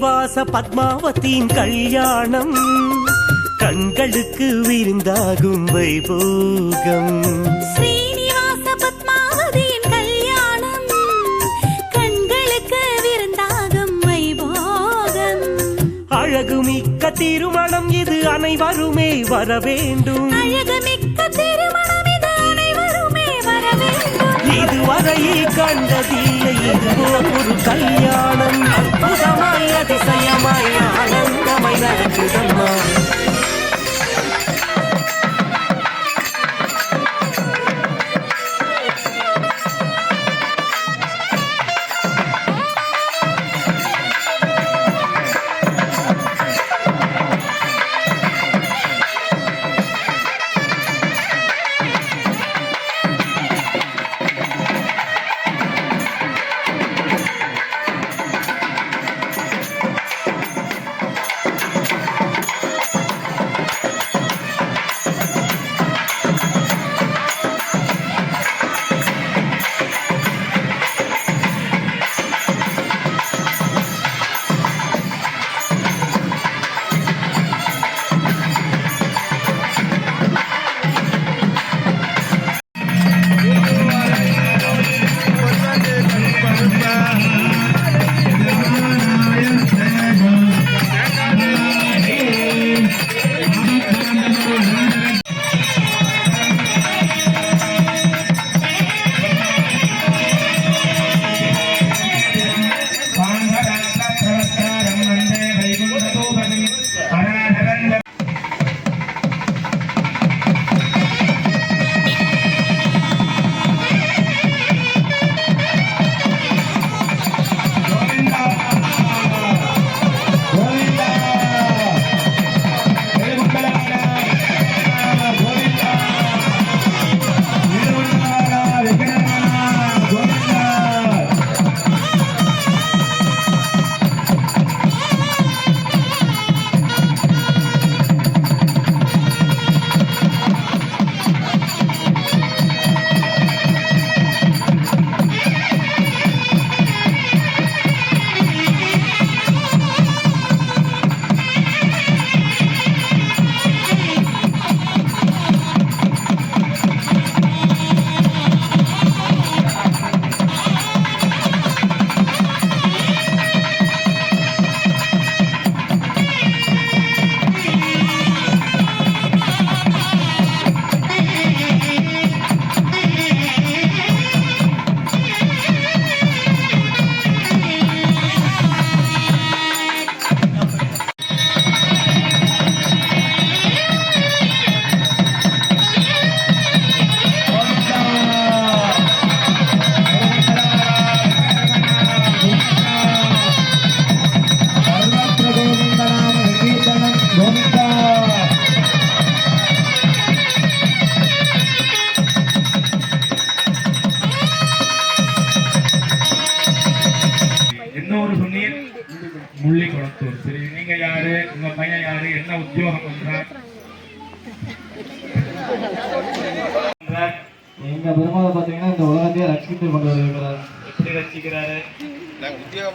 ஸ்ரீனிவாச பத்மாவதியின் கல்யாணம். கண்களுக்கு விருந்தாகும் வைபோகம். ஸ்ரீனிவாச பத்மாவதியின் கல்யாணம். கண்களுக்கு விருந்தாகும் வைபோகம். அழகுமிக்க திருமணம் இது அனைவருமே வர வேண்டும் அழகுமிக்க திருமணம் இது அனைவருமே வர வேண்டும் இதுவரை கண்டதில்லை. ஒரு கல்யாணம் அற்புதமாய் அதிசயமாய் ஆனந்தமாய் நடக்குதம்மா.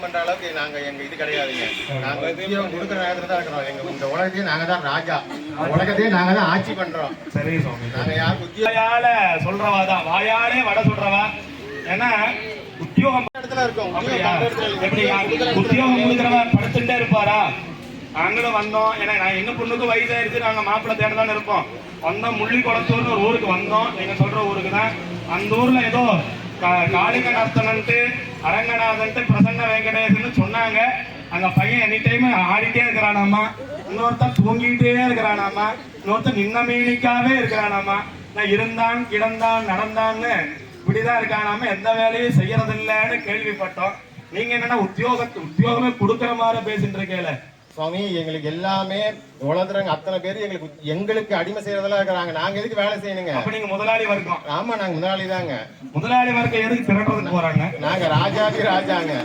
பண்ற அளவுக்கு நாங்க எங்க இது கிடையாதுங்க. நாங்க உத்தியோகம் கொடுக்குற நேரத்துல தான் இருக்கிறோம். எங்க இந்த உலகத்தையே நாங்க தான் ராஜா. உலகத்தையே நாங்க தான் ஆட்சி பண்றோம். சரி சுவாமி. நாங்க யாருக்கு உத்தியோகம் வாயால சொல்றவாதான் வாயாலே வட சொல்றவா? ஏன்னா உத்தியோகம் இடத்துல இருக்கோம். உத்தியோகம் கொடுக்குறவன் படுத்துட்டே இருப்பாரா? நாங்களும் வந்தோம். ஏன்னா நான் எங்க பொண்ணுக்கு வயசாயிருச்சு நாங்க மாப்பிள்ளை தேட தான் இருப்போம் வந்தோம் முள்ளி குளத்தூர்னு ஒரு ஊருக்கு வந்தோம். நீங்க சொல்ற ஊருக்கு தான். அந்த ஊர்ல ஏதோ கா- காளிகநாதன்ட்டு அரங்கநாதன்ட்டு பிரசன்ன வெங்கடேசன் சொன்னாங்க. அங்க பையன் எனி டைம் ஆடிட்டே இருக்கிறானாமா. இன்னொருத்தன் தூங்கிட்டே இருக்கிறானாமா. இன்னொருத்தன் நின்ன மீனிக்காவே இருக்கிறானாமா. நான் இருந்தான் கிடந்தான் நடந்தான்னு இப்படிதான் இருக்கானாம. எந்த வேலையும் செய்யறதில்லைன்னு கேள்விப்பட்டோம். நீங்க என்னன்னா உத்தியோகத்து உத்தியோகமே கொடுக்கற மாதிரி பேசிட்டு இருக்கேல சுவாமி எங்களுக்கு எல்லாமே உலகத்துறவங்க அத்தனை பேர் எங்களுக்கு எங்களுக்கு அடிமை செய்யறதெல்லாம் இருக்கிறாங்க. நாங்க எதுக்கு வேலை செய்யணுங்க? அப்ப நீங்க முதலாளி வர்க்கம். ஆமா நாங்க முதலாளி தாங்க. முதலாளி வர்க்கம் எதுக்கு திருடுறதுக்கு போறாங்க? நாங்க ராஜாதி ராஜாங்க.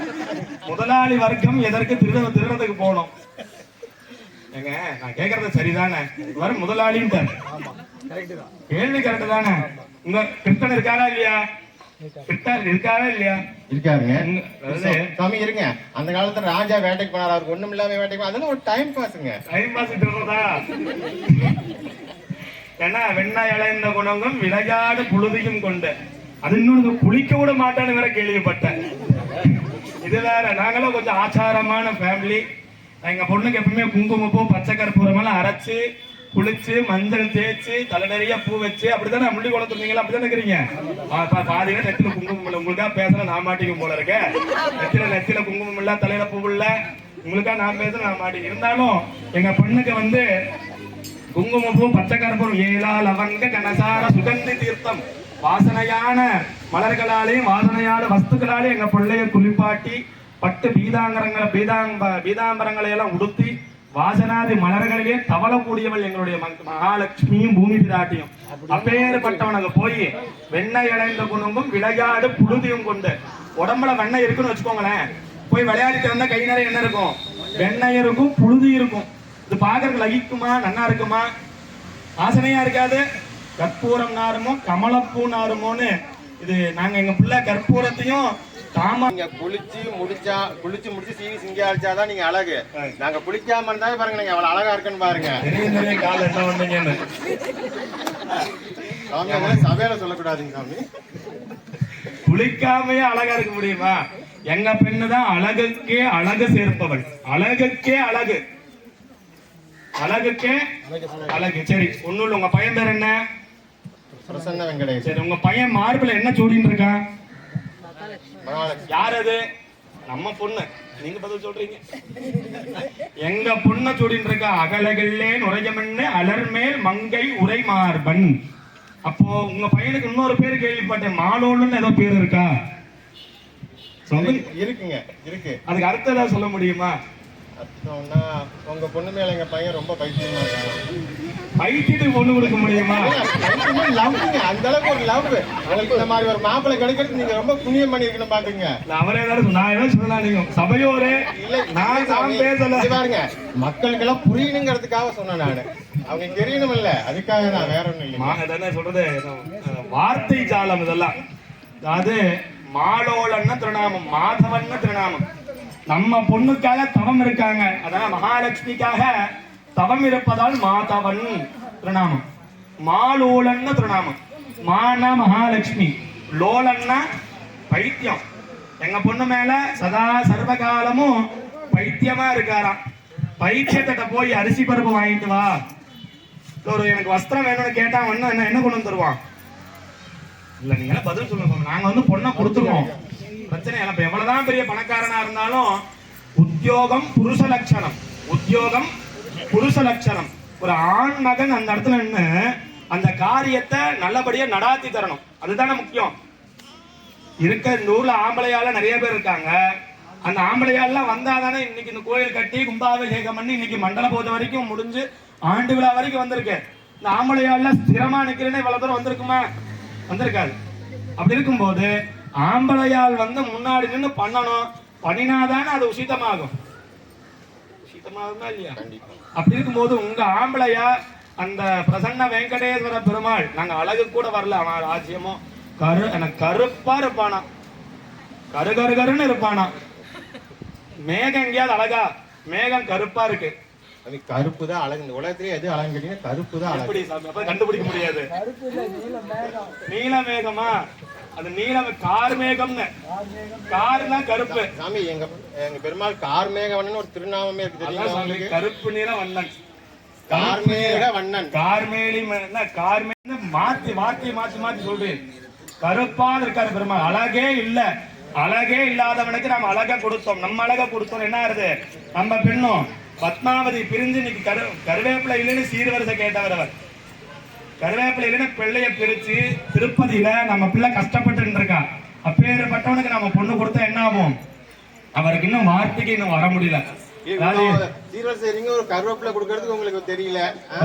முதலாளி வர்க்கம் எதற்கு திருட திருடத்துக்கு போகணும்? ஏங்க நான் கேக்குறது சரிதானே? வர முதலாளின்ட்டு கேள்வி கரெக்ட் தானே? உங்க கிருஷ்ணன் இருக்காரா இல்லையா? விட்டா இருக்காவே இல்லையா? இருக்காருங்க. சாமி இருங்க. அந்த காலத்துல ராஜா வேட்டைக்கு போனார்? அவருக்கு ஒண்ணும் இல்லாம வேட்டைக்கு. அதெல்லாம் ஒரு டைம் பாஸுங்க டைம் பாஸ் இருக்கிறதா ஏன்னா வெண்ணா இழைந்த குணங்கும் விளையாடு புழுதியும் கொண்டு. அது இன்னொன்று குளிக்க விட மாட்டான்னு வேற கேள்விப்பட்டேன். இது வேற நாங்களும் கொஞ்சம் ஆச்சாரமான ஃபேமிலி எங்க பொண்ணுக்கு எப்பவுமே குங்குமப்பூ பச்சை கற்பூரம் எல்லாம் அரைச்சு குளிச்சு மஞ்சள் தேய்ச்சு தலை நிறைய பூ வச்சு அப்படித்தானே? முள்ளி குளத்துருந்தீங்களா அப்படித்தானே இருக்கிறீங்க? பா- பா- பாதியில நெத்தில குங்குமம் இல்லை உங்களுக்கா பேசல நான் மாட்டிக்கும் போல இருக்க. நெத்தில நெத்தில குங்குமம் இல்ல தலையில பூ இல்ல உங்களுக்கா நான் பேச நான் மாட்டிக்க? இருந்தாலும் எங்க பொண்ணுக்கு வந்து குங்குமப்பூ பச்சை கற்பூரம் ஏலா லவங்க கனசார சுகந்தி தீர்த்தம் வாசனையான மலர்களாலேயும் வாசனையான வஸ்துக்களாலையும் எங்க பிள்ளைய குளிப்பாட்டி பட்டு பீதாங்கரங்களை பீதாம்ப பீதாம்பரங்களை எல்லாம் உடுத்தி வாசனாதி மலர்களிலே தவளக்கூடியவள் எங்களுடைய மக- மகாலட்சுமியும் பூமி பிராட்டியும் அப்பேற்பட்டவனுக்கு போய் வெண்ணெய் இழைந்த குணமும் விளையாடு புழுதியும் கொண்டு. உடம்புல வெண்ணெய் இருக்குன்னு வச்சுக்கோங்களேன். போய் விளையாடிட்டு வந்தா கை நிறைய என்ன இருக்கும்? வெண்ணெய் இருக்கும் புழுதி இருக்கும். இது பாக்குறதுக்கு லகிக்குமா நன்னா இருக்குமா? வாசனையா இருக்காது. கற்பூரம் நாருமோ கமலப்பூ நாருமோன்னு இது நாங்க எங்க பிள்ளை கற்பூரத்தையும் தாம நீங்க குளிச்சு முடிச்சா குளிச்சு முடிச்சு சீவி சிங்காரிச்சாதான் நீங்க அழகு. நாங்க குளிக்காம இருந்தா பாருங்க நீங்க அவ்வளவு அழகா இருக்குன்னு பாருங்க. கால என்ன வந்தீங்கன்னு. சாமி சபையில சொல்லக்கூடாதுங்க சாமி. குளிக்காமையே அழகா இருக்க முடியுமா? எங்க பெண்ணு தான் அழகுக்கே அழகு சேர்ப்பவள். அழகுக்கே அழகு. அழகுக்கே அழகு. சரி இல்ல உங்க பையன் பேர் என்ன? பிரசன்ன வெங்கடேஷ். சரி உங்க பையன் மார்பிள் என்ன சூடின்னு இருக்கான் யார் அது நம்ம பொண்ணு. நீங்க பதில் சொல்றீங்க. எங்க பொண்ண சூடின்னு இருக்கா அகலகில்லே நுரையமண்ணு அலர்மேல் மங்கை உரை மார்பன் அப்போ உங்க பையனுக்கு இன்னொரு பேர் கேள்விப்பட்டேன். மாலோன்னு ஏதோ பேர் இருக்கா? சொல்லுங்க. இருக்குங்க. இருக்கு. அதுக்கு அர்த்தம் ஏதாவது சொல்ல முடியுமா? அர்த்தம்னா உங்க பொண்ணு மேல எங்க பையன் ரொம்ப பைத்தியமா இருக்காங்க பைத்தியத்துக்கு பொண்ணு கொடுக்க முடியுமா? லவ்ங்க அந்த அளவுக்கு ஒரு லவ் உங்களுக்கு இந்த மாதிரி ஒரு மாப்பிள்ளை கிடைக்கிறது நீங்க ரொம்ப புண்ணியம் பண்ணிருக்கணும் பாத்துங்க இல்ல, அவரே ஏதாவது நான் ஏதாவது சொல்லலாம் நீங்க சபையோரே. இல்ல நான் தான் பேசல. பாருங்க. மக்களுக்கு எல்லாம் புரியணுங்கிறதுக்காக சொன்னேன் நானு. அவங்க தெரியணும் இல்ல அதுக்காக வேற ஒண்ணும் அதானே சொல்றது? வார்த்தை ஜாலம் இதெல்லாம். அதாவது மாலோலன்னு திருநாமம் மாதவன்னு திருநாமம். நம்ம பொண்ணுக்காக தவம் இருக்காங்க. அதான் மகாலட்சுமிக்காக தவம் இருப்பதால் மாதவன் திருநாமம். மாலோலன்னு திருநாமம். மானா மகாலட்சுமி. லோலன்னா பைத்தியம். எங்க பொண்ணு மேல சதா சர்வகாலமும் பைத்தியமா இருக்காராம். பைத்தியத்திட்ட போய் அரிசி பருப்பு வாங்கிட்டு வா. ஒரு எனக்கு வஸ்திரம் வேணும்னு கேட்டா என்ன என்ன கொண்டு வந்துருவான் இல்ல நீங்க பதில் சொல்லுங்க நாங்க வந்து பொண்ணை கொடுத்துருவோம். பிரச்சனை இல்லை இப்ப எவ்வளவுதான் பெரிய பணக்காரனா இருந்தாலும் உத்தியோகம் புருஷ லட்சணம். உத்தியோகம் புருஷ லட்சணம். ஒரு ஆண் மகன் அந்த இடத்துல நின்று அந்த காரியத்தை நல்லபடியா நடாத்தி தரணும். அதுதானே முக்கியம். இருக்க இந்த ஊர்ல ஆம்பளையால நிறைய பேர் இருக்காங்க. அந்த ஆம்பளையாலாம் வந்தாதானே இன்னைக்கு இந்த கோயில் கட்டி கும்பாபிஷேகம் பண்ணி இன்னைக்கு மண்டல பூஜை வரைக்கும் முடிஞ்சு ஆண்டு விழா வரைக்கும் வந்திருக்கு. இந்த ஆம்பளையால ஸ்திரமா நிக்கிறேன்னு இவ்வளவு தூரம் வந்திருக்குமா? வந்திருக்காது. அப்படி இருக்கும்போது ஆம்பளையால் வந்து முன்னாடி நின்று பண்ணணும். பண்ணினாதானே அது உசிதமாகும். உசிதமாகுமா இல்லையா? அப்படி இருக்கும்போது உங்க ஆம்பளையா அந்த பிரசன்ன வெங்கடேஸ்வர பெருமாள் நாங்க அழகு கூட வரல அவன் ராஜ்யமோ கரு எனக்கு கருப்பா இருப்பானா? கரு கரு கருன்னு இருப்பானா? மேகம் எங்கேயாவது அழகா? மேகம் கருப்பா இருக்கு. அது கருப்பு தான் அழகு. இந்த உலகத்திலே எது அழகு கேட்டீங்கன்னா கருப்பு தான் அழகு. எப்படி சாமி? அப்ப கண்டுபிடிக்க முடியாது. நீல மேகமா? அது நீல கார் மேகம்னு கார் தான் கருப்பு சாமி எங்க எங்க பெருமாள் கார்மேகவண்ணன் ஒரு திருநாமமே இருக்கு தெரியுமா கருப்பு நிற வண்ணன். கார்மேக வண்ணன். கார்மேலி கார்மேலி மாத்தி மாத்தி மாத்தி மாத்தி சொல்றேன். கருப்பா இருக்காரு பெருமாள். அழகே இல்ல. அழகே இல்லாதவனுக்கு நம்ம அழகா கொடுத்தோம். நம்ம அழகா கொடுத்தோம். என்ன ஆறுது? நம்ம பெண்ணும் பத்மாவதி பிரிஞ்சு இன்னைக்கு கரு கருவேப்பிலை இல்லைன்னு சீர்வரிசை கேட்டவர் அவர். கருவேப்பிலை இல்லைன்னு பிள்ளைய பிரிச்சு திருப்பதியில நம்ம பிள்ளை கஷ்டப்பட்டு இருக்கா அப்பேற்பட்டவனுக்கு நம்ம பொண்ணு கொடுத்தா என்ன ஆகும்? அவருக்கு இன்னும் வார்த்தைக்கு இன்னும் வர முடியல. உங்களுக்கு தெரியல.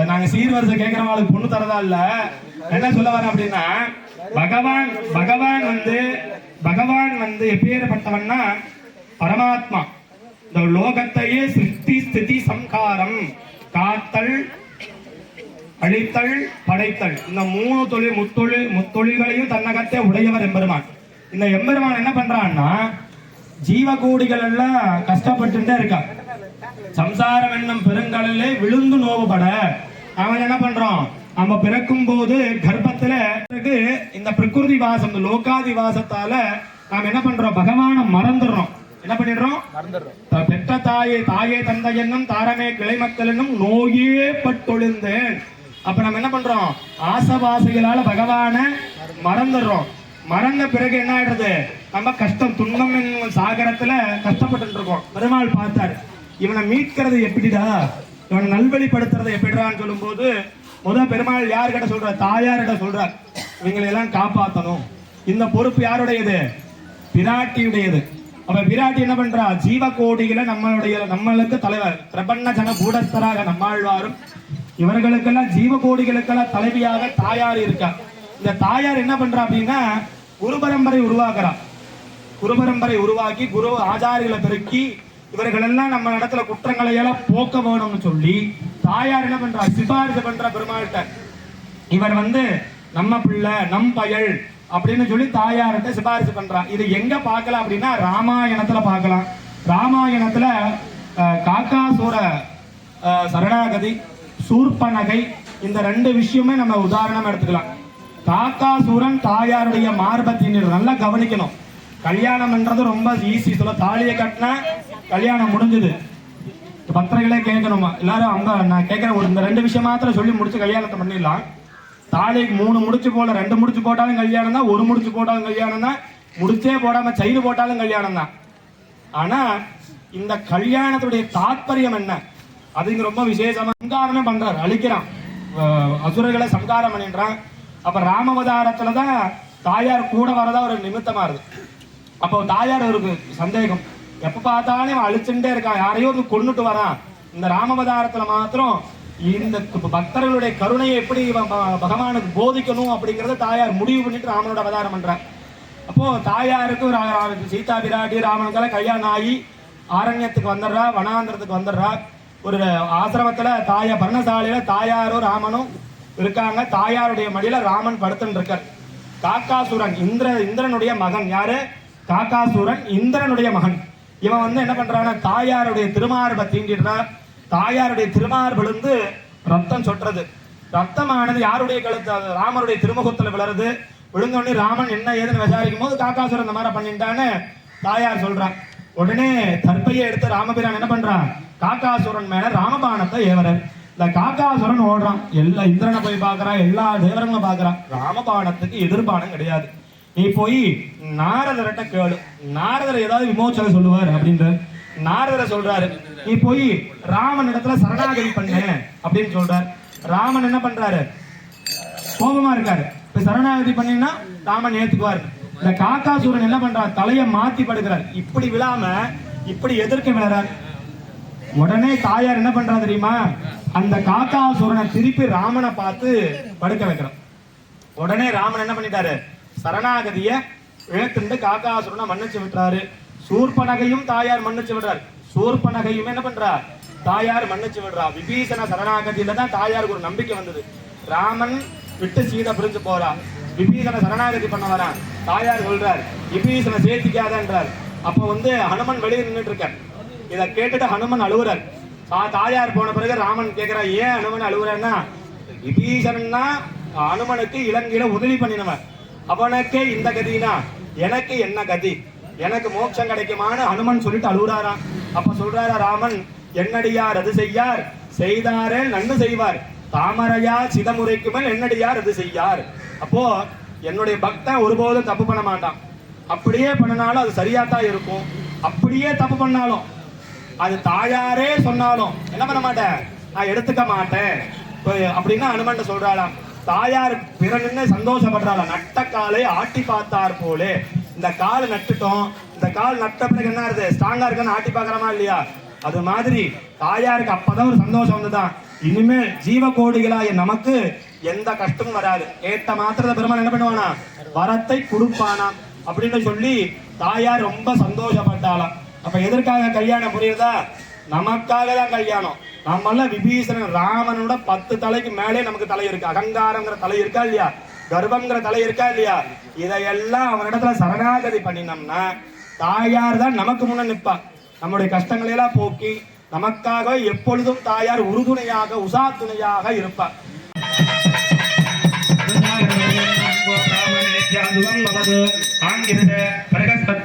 நாங்க சீர்வரிசை கேட்கறவங்களுக்கு பொண்ணு தரதா இல்ல. என்ன சொல்ல வரேன் அப்படின்னா பகவான் பகவான் வந்து பகவான் வந்து எப்பேற்பட்டவன்னா பரமாத்மா. இந்த லோகத்தையே சிருஷ்டி ஸ்திதி சம்காரம் காத்தல் அழித்தல் படைத்தல். இந்த மூணு தொழில் முத்தொழில் முத்தொழில்களையும் தன்னகத்தே உடையவர் எம்பெருமான். இந்த எம்பெருமான் என்ன பண்றான்னா ஜீவகோடிகள் எல்லாம் கஷ்டப்பட்டுட்டே இருக்கா. சம்சாரம் என்னும் பெருங்கடலே விழுந்து நோவுபட அவன் என்ன பண்றான்? நம்ம பிறக்கும் போது கர்ப்பத்துல இந்த பிரகிருதி வாசம் இந்த லோகாதி வாசத்தால நாம் என்ன பண்றோம்? பகவானை மறந்துடுறோம். என்ன பண்ணிடுறோம்? பெற்ற தாயே தாயே தந்தை என்னும் தாரமே கிளை மக்கள் என்னும் நோயே பட்டொழிந்தேன். அப்ப நம்ம என்ன பண்றோம்? ஆசவாசிகளால பகவான மறந்துடுறோம். மறந்த பிறகு என்ன ஆயிடுறது? நம்ம கஷ்டம் துன்பம் என்னும் சாகரத்துல கஷ்டப்பட்டு இருக்கோம். பெருமாள் பார்த்தாரு இவனை மீட்கிறது எப்படிடா? இவனை நல்வழிப்படுத்துறது எப்படிடான்னு சொல்லும்போது முத பெருமாள் யாருக்கிட்ட சொல்றார்? தாயார்கிட்ட சொல்றார். இவங்களை எல்லாம் காப்பாற்றணும் இந்த பொறுப்பு யாருடையது? பிராட்டியுடையது. அப்ப பிராட்டி என்ன பண்றா? ஜீவகோடிகளை நம்மளுடைய நம்மளுக்கு தலைவர் பிரபன்ன ஜன கூடஸ்தராக நம்மாழ்வாரும் இவர்களுக்கெல்லாம் ஜீவகோடிகளுக்கெல்லாம் தலைவியாக தாயார் இருக்கா. இந்த தாயார் என்ன பண்றா அப்படின்னா குரு பரம்பரை உருவாக்குறா. குரு பரம்பரை உருவாக்கி குரு ஆச்சாரிகளை பெருக்கி இவர்களெல்லாம் நம்ம இடத்துல குற்றங்களை எல்லாம் போக்க வேணும்னு சொல்லி தாயார் என்ன பண்றா? சிபாரிசு பண்ற பெருமாள்கிட்ட. இவர் வந்து நம்ம பிள்ளை நம் பயல் அப்படின்னு சொல்லி தாயார்கிட்ட சிபாரிசு பண்றான் இது எங்க பார்க்கலாம் அப்படின்னா ராமாயணத்துல பார்க்கலாம். ராமாயணத்துல காக்காசூர சரணாகதி சரணாகதி சூர்பனகை. இந்த ரெண்டு விஷயமே நம்ம உதாரணம் எடுத்துக்கலாம். காக்காசூரன் தாயாருடைய மார்பத்தின் நல்லா கவனிக்கணும். கல்யாணம்ன்றது ரொம்ப ஈஸி சொல்ல தாலியை கட்டினா கல்யாணம் முடிஞ்சது. பத்திரிகளே கேட்கணுமா? எல்லாரும் அவங்க நான் கேட்குறேன் ஒரு இந்த ரெண்டு விஷயம் மாத்திரம் சொல்லி முடிச்சு கல்யாணத்தை பண்ணிடலாம். தாலிக்கு மூணு முடிச்சு போல ரெண்டு முடிச்சு போட்டாலும் கல்யாணம் தான் ஒரு முடிச்சு போட்டாலும் கல்யாணம் தான் முடிச்சே போடாம செயின் போட்டாலும் கல்யாணம் தான் ஆனா இந்த கல்யாணத்துடைய தாத்பரியம் என்ன? அது ரொம்ப விசேஷமா சங்காரமே பண்றாரு. அழிக்கிறான். அசுரர்களை சங்காரம் பண்ணின்றான் அப்ப ராமவதாரத்துல தான் தாயார் கூட வரதா ஒரு நிமித்தமா இருக்கு. அப்போ தாயார் ஒரு சந்தேகம். எப்ப பார்த்தாலும் அழிச்சுட்டே இருக்கான். யாரையோ ஒரு வரான். இந்த ராமவதாரத்துல மாத்திரம் இந்த பக்தர்களுடைய கருணையை எப்படி ப- பகவானுக்கு போதிக்கணும் அப்படிங்கறத தாயார் முடிவு பண்ணிட்டு ராமனோட அவதாரம் பண்றான். அப்போ தாயாருக்கு சீதா பிராட்டி ராமனுக்கெல்லாம் கல்யாணம் ஆகி ஆரண்யத்துக்கு வந்துடுறா வனாந்திரத்துக்கு வந்துடுறா. ஒரு ஆசிரமத்தில் தாய பர்ணசாலையில் தாயாரும் ராமனும் இருக்காங்க. தாயாருடைய மடியில் ராமன் படுத்துன்னு இருக்கார். காக்காசுரன் இந்திர இந்திரனுடைய மகன். யாரு? காக்காசுரன் இந்திரனுடைய மகன். இவன் வந்து என்ன பண்றான்னா தாயாருடைய திருமார்பை தீண்டிடுறான் தாயாருடைய திருமார்பிலிருந்து ரத்தம் சொட்டுறது. ரத்தமானது யாருடைய கழுத்து? ராமருடைய திருமுகத்தில் விழறது. விழுந்தோடனே ராமன் என்ன ஏதுன்னு விசாரிக்கும் போது காக்காசுரன் இந்த மாதிரி பண்ணிட்டான்னு தாயார் சொல்றான். உடனே தற்பையை எடுத்து ராமபிரான் என்ன பண்றான்? காக்காசுரன் மேல ராமபானத்தை ஏவரர் இந்த காக்காசுரன் ஓடுறான். எல்லா இந்திரனை போய் பார்க்கறான் எல்லா தேவரங்களும் பார்க்கறான் ராமபானத்துக்கு எதிர்பானம் கிடையாது. நீ போய் நாரதர்கிட்ட கேளு. நாரதர் ஏதாவது விமோச்சனை சொல்லுவார் அப்படின்ற. நாரதரை சொல்றாரு நீ போய் ராமன் இடத்துல சரணாகதி பண்ணு அப்படின்னு சொல்றாரு. ராமன் என்ன பண்றாரு? கோபமா இருக்காரு. இப்ப சரணாகதி பண்ணீங்கன்னா ராமன் ஏத்துக்குவார். இந்த காக்காசூரன் என்ன பண்றார்? தலையை மாத்தி படுக்கிறார். இப்படி விழாம இப்படி எதிர்க்க விழறார். உடனே தாயார் என்ன பண்றா தெரியுமா? அந்த காக்காசுரனை திருப்பி ராமனை பார்த்து படுக்க வைக்கிறான். உடனே ராமன் என்ன பண்ணிட்டாரு? சரணாகதிய இழத்துண்டு காக்காசுரனை மன்னிச்சு விட்டுறாரு. சூர்பனகையும் தாயார் மன்னிச்சு விடுறார். சூர்பனகையும் என்ன பண்றா? தாயார் மன்னிச்சு விடுறா. விபீஷண சரணாகதியில தான் தாயாருக்கு ஒரு நம்பிக்கை வந்தது. ராமன் விட்டு சீதை பிரிஞ்சு போறா. விபீஷண சரணாகதி பண்ண வரான். தாயார் சொல்றார் விபீஷண சேர்த்திக்காதன்றார் அப்ப வந்து ஹனுமன் வெளியே நின்றுட்டு இருக்கார். இதை கேட்டுட்டு ஹனுமன் அழுவுறார். தாயார் போன பிறகு ராமன் கேட்கிறா ஏன் ஹனுமன் அழுவுறான்னா விபீஷணன்னா அனுமனுக்கு இலங்கையில உதவி பண்ணினவன். அவனுக்கு இந்த கதினா எனக்கு என்ன கதி? எனக்கு மோட்சம் கிடைக்குமான்னு ஹனுமன் சொல்லிட்டு அழுகுறாராம் அப்ப சொல்றாரா ராமன் என்னடியார் அது செய்யார்? செய்தாரே நன்மை செய்வார். தாமரையா சிதமுறைக்கு மேல் என்னடியார் அது செய்யார். அப்போ என்னுடைய பக்தன் ஒருபோதும் தப்பு பண்ண மாட்டான். அப்படியே பண்ணினாலும் அது சரியா தான் இருக்கும். அப்படியே தப்பு பண்ணாலும் அது தாயாரே சொன்னாலும் என்ன பண்ண மாட்டேன்? நான் எடுத்துக்க மாட்டேன். அப்படின்னு அப்படின்னா அனுமன் சொல்றாளாம் தாயார் பிறன்னு சந்தோஷப்படுறாளாம் நட்ட காலை ஆட்டி பார்த்தார் போலே. இந்த கால் நட்டுட்டோம். இந்த கால் நட்ட பிறகு என்ன இருக்குது ஸ்ட்ராங்கா இருக்குன்னு ஆட்டி பார்க்கறமா இல்லையா? அது மாதிரி தாயாருக்கு அப்பதான் ஒரு சந்தோஷம் வந்துதான். இனிமேல் ஜீவ ஜீவகோடிகளாய நமக்கு எந்த கஷ்டமும் வராது. கேட்ட மாத்திரத்தை பெருமாள் என்ன பண்ணுவானா? வரத்தை கொடுப்பானா அப்படின்னு சொல்லி தாயார் ரொம்ப சந்தோஷப்பட்டாளாம். அப்ப எதற்காக கல்யாணம் புரியுதா நமக்காக தான் கல்யாணம். நம்மள விபீஷணன் ராமனோட பத்து தலைக்கு மேலே நமக்கு தலை இருக்கு. அகங்காரங்கிற தலை இருக்கா இல்லையா? கர்ப்பங்கிற தலை இருக்கா இல்லையா? இதையெல்லாம் அவனிடத்துல சரணாகதி பண்ணினோம்னா தாயார் தான் நமக்கு முன்ன நிற்பா. நம்முடைய கஷ்டங்களை எல்லாம் போக்கி நமக்காக எப்பொழுதும் தாயார் உறுதுணையாக உசாத்துணையாக இருப்பார் பிரபராங்கிதாக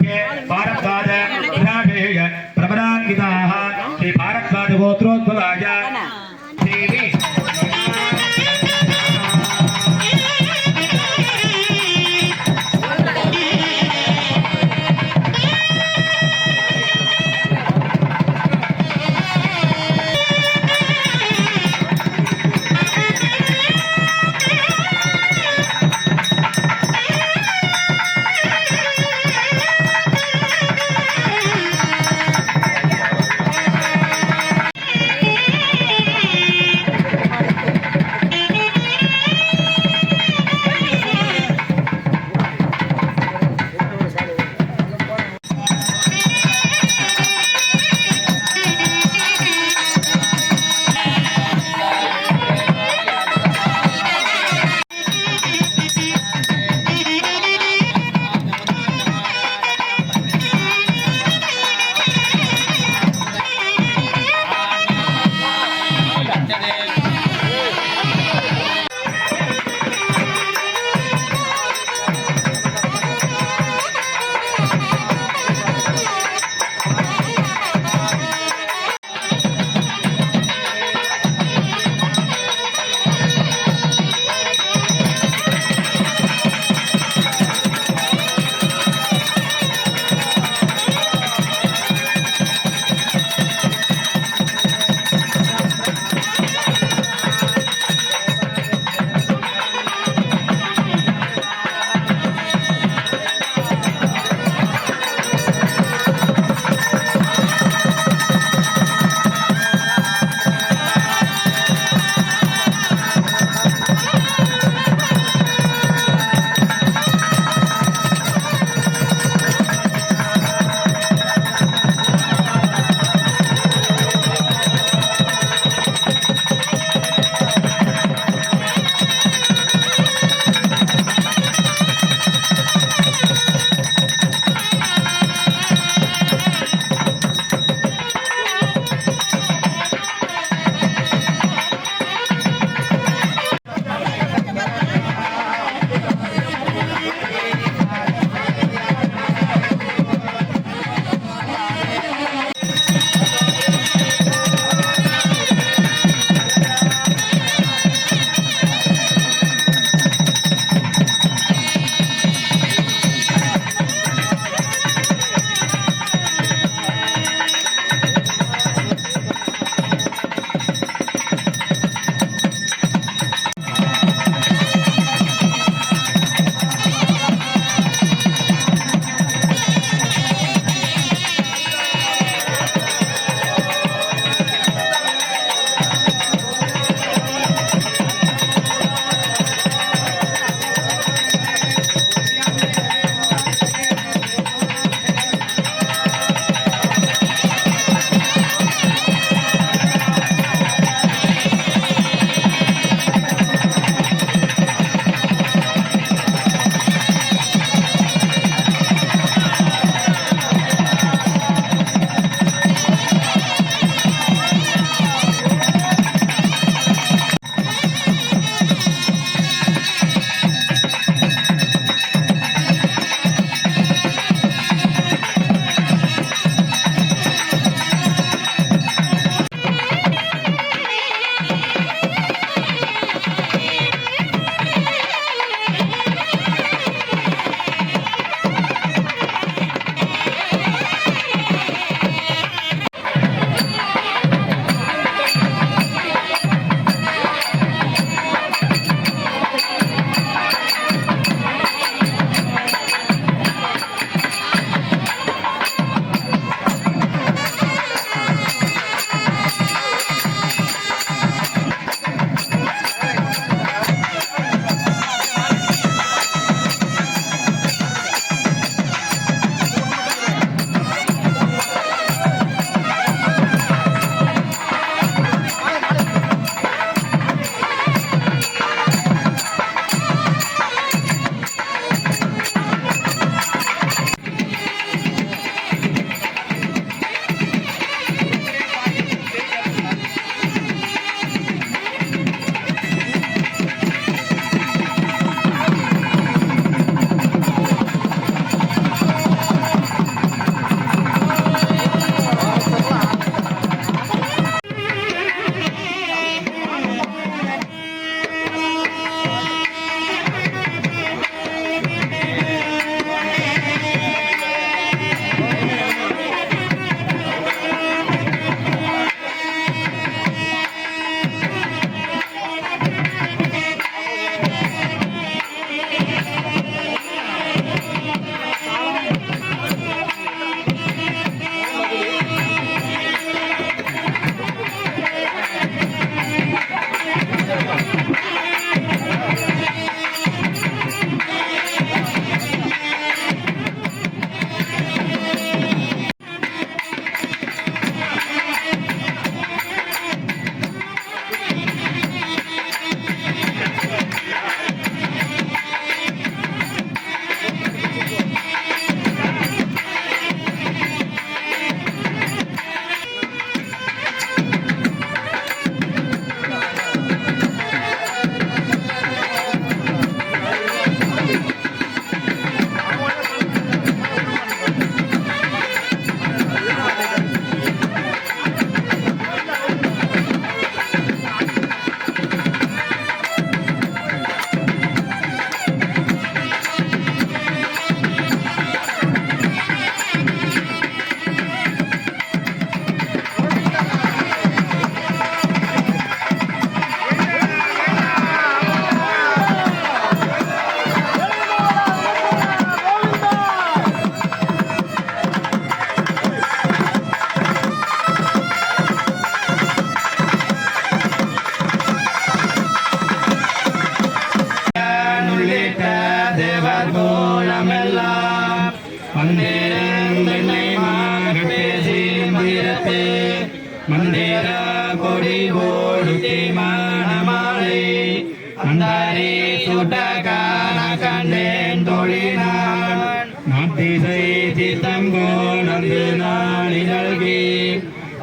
அந்தாரே சுட்டகான கண்டேன் தொழினான் நத்திசை சித்தங்கோ நந்து நாளி நல்கி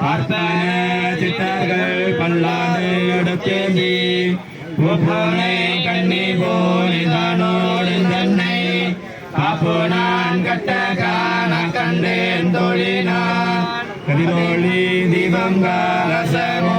அர்த்தன சித்தர்கள் பல்லாது எடுத்தேந்தி பூனை கண்ணி போனிதானோடு தன்னை அப்போ நான் கட்ட காண கண்டேன் தொழினான் கதிரொளி தீபம் காலசமோ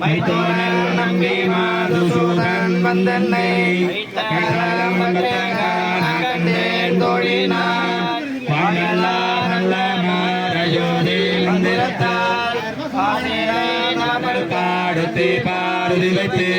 மைத்தோனல் நம்பி மாதுசூதன் வந்தன்னை. கைகளம் கண்டேன் தோழினான் வாழலாம் நல்ல மாரஜோதி மந்திரத்தால் ஆசிரை நாமல் காடுத்து பாருதி வைத்து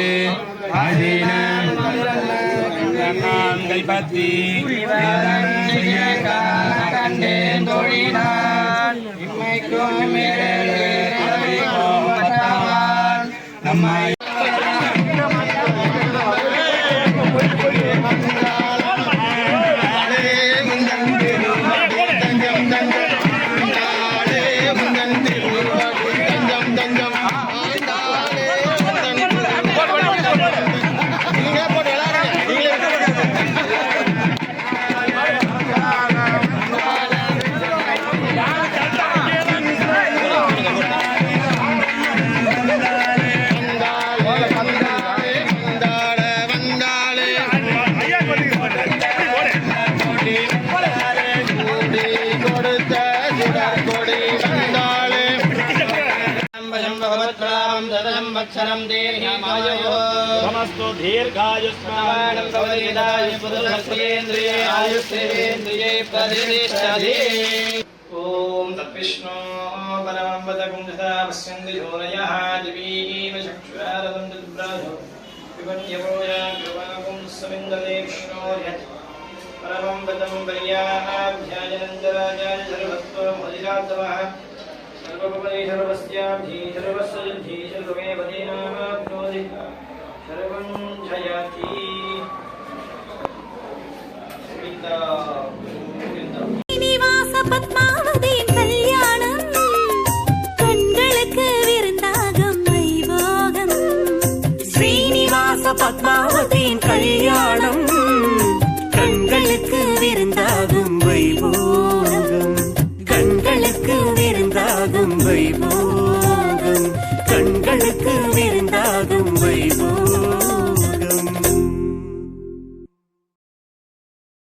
సంవత్సరం దీర్ఘమాయో సమస్తు దీర్ఘాయుష్మాన్ పురుషేంద్రియే ఆయుష్ేంద్రియే ప్రతిష్టది ఓం తత్విష్ణో పరమం పదకం దశావస్యంది యోనయ దివీమ చక్షురారదం దుబ్రాజో వివన్యవోయా కృపాకం సమిందదే విష్ణోర్య పరమం పదం పర్యాధ్యాయనందరాజాయ సర్వత్వం सर्वपदे सर्वस्याब्धि सर्वस्वयुद्धि सर्वमेव देनामाप्नोति सर्वं जयाति श्रीता श्रीनिवास पद्मावती